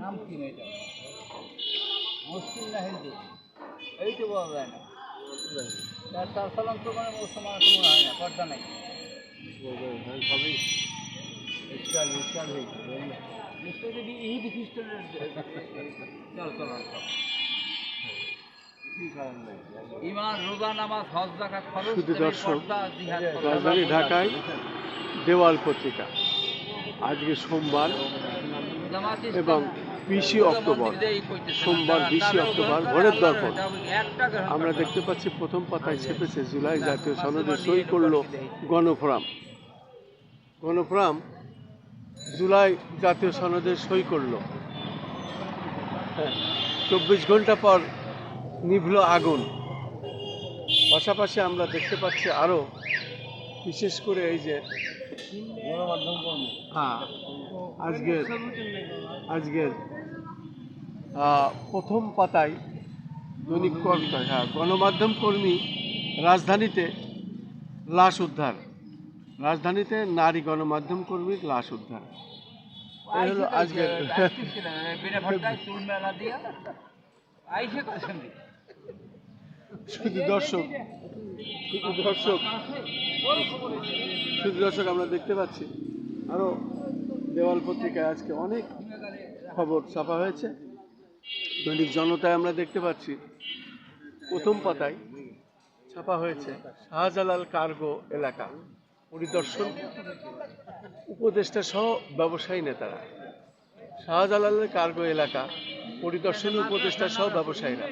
নাম কি মেয়েটা? মুশকিল না হিন্দু এই তো বলা যায় না। তার তার সালাম তো মানে মুসলমান তো মনে হয় না পর্দা নাই। নিশ্চয় যদি ইহুদি খ্রিস্টানের চল চল চল। ইমান রোজা নামাজ হজ জাকাত খরচ দর্শক, রাজধানী ঢাকায় দেওয়াল পত্রিকা। আজকে সোমবার এবং বিশে অক্টোবর, সোমবার বিশে অক্টোবর, ভোরের দর্পণ আমরা দেখতে পাচ্ছি প্রথম পাতায় ছেপেছে জুলাই জাতীয় সনদে সই করল গণফোরাম। গণফোরাম জুলাই জাতীয় সনদে সই করল। হ্যাঁ চব্বিশ ঘণ্টা পর নিভল আগুন। পাশাপাশি আমরা দেখতে পাচ্ছি আরও বিশেষ করে এই যে হ্যাঁ আজকের আজকের প্রথম পাতায় দৈনিক কর্তা হ্যাঁ গণমাধ্যম কর্মী রাজধানীতে লাশ উদ্ধার। রাজধানীতে নারী গণমাধ্যম কর্মীর লাশ উদ্ধার। এই হলো আজকের। শুধু দর্শক। দর্শক শুধু দর্শক আমরা দেখতে পাচ্ছি। আরও দেওয়াল পত্রিকায় আজকে অনেক খবর ছাপা হয়েছে। দৈনিক জনতায় আমরা দেখতে পাচ্ছি, প্রথম পাতায় ছাপা হয়েছে শাহজালাল কার্গো এলাকা পরিদর্শন। উপদেষ্টা সহ ব্যবসায়ী নেতারা শাহজালালের কার্গো এলাকা পরিদর্শনী উপদেষ্টা সহ ব্যবসায়ীরা।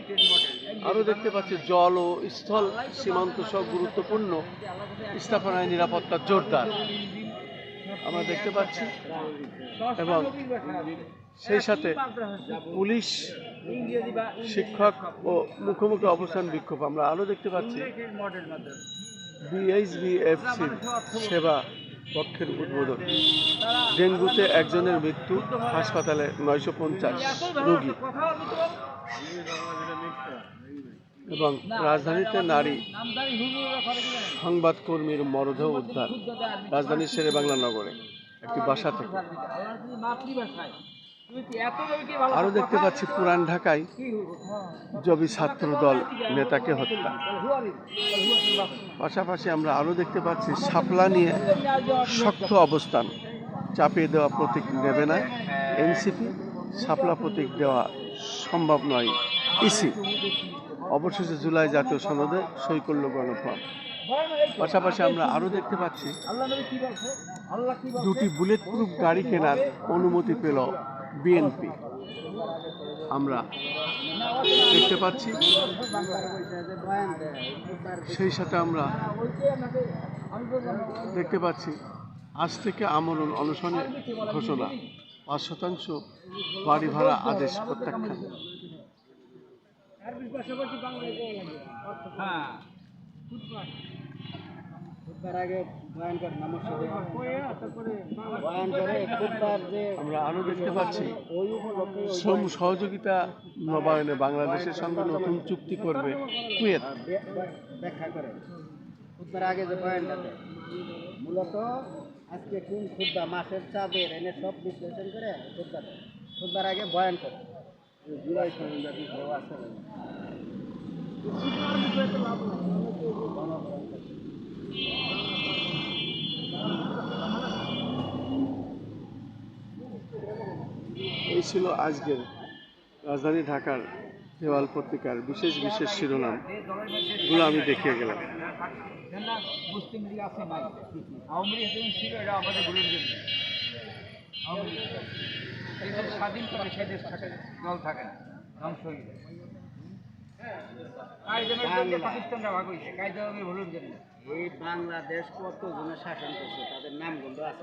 আরও দেখতে পাচ্ছি জল ও স্থল সীমান্ত সহ গুরুত্বপূর্ণ স্থাপনায় নিরাপত্তা জোরদার। আমরা দেখতে পাচ্ছি এবং সেই সাথে পুলিশ শিক্ষক ও মুখোমুখি অবস্থান বিক্ষোভ। আমরা আরও দেখতে পাচ্ছি বিএইচবিএফসির সেবা পক্ষের উদ্বোধন। ডেঙ্গুতে একজনের মৃত্যু, হাসপাতালে নয়শো পঞ্চাশ রোগী। এবং রাজধানীতে নারী সংবাদকর্মীর মরদেহ উদ্ধার, রাজধানীর শেরে বাংলা নগরে, একটি বাসা থেকে। আরও দেখতে পাচ্ছি পুরান ঢাকায় জবি ছাত্র দল নেতাকে হত্যা। পাশাপাশি আমরা আরও দেখতে পাচ্ছি শাপলা নিয়ে শক্ত অবস্থান। চাপিয়ে দেওয়া প্রতীক নেবে না। এনসিপি সাপলা প্রতীক দেওয়া সম্ভব নয়। ইসি অবশেষে জুলাই জাতীয় সনদে সই করল গণফর্ম পাশাপাশি আমরা আরও দেখতে পাচ্ছি দুটি বুলেট প্রুফ গাড়ি কেনার অনুমতি পেল বিএনপি। আমরা দেখতে পাচ্ছি। সেই সাথে আমরা দেখতে পাচ্ছি আজ থেকে আমরণ অনশনে ঘোষণা। পাঁচ শতাংশ বাড়ি ভাড়া আদেশ প্রত্যাখ্যান। হ্যাঁ। খুববার আগে বয়ান বয়ান করে যে আমরা আরও দেখতে পাচ্ছি ওই উপলক্ষে শ্রম সহযোগিতা নবায়নে বাংলাদেশের সঙ্গে নতুন চুক্তি করবে কুয়েত। ব্য- ব্য- ব্যাখ্যা করে। খুববার আগে যে বয়ানটা মূলত আজকে কোন খুদ্া মাসের চাঁদের এনে সব বিশ্লেষণ করে খুদ্া আগে বয়ান করে জুলাই আছে? ছিল আজকের রাজধানী ঢাকার দেওয়াল পত্রিকার বিশেষ বিশেষ শিরোনাম। গুলো আমি দেখিয়ে গেলাম। আওয়ামী ছিল এটা আমাদের স্বাধীন সেই দেশ বাংলাদেশ কত জনের শাসন করছে? তাদের নাম গন্ধ আছে।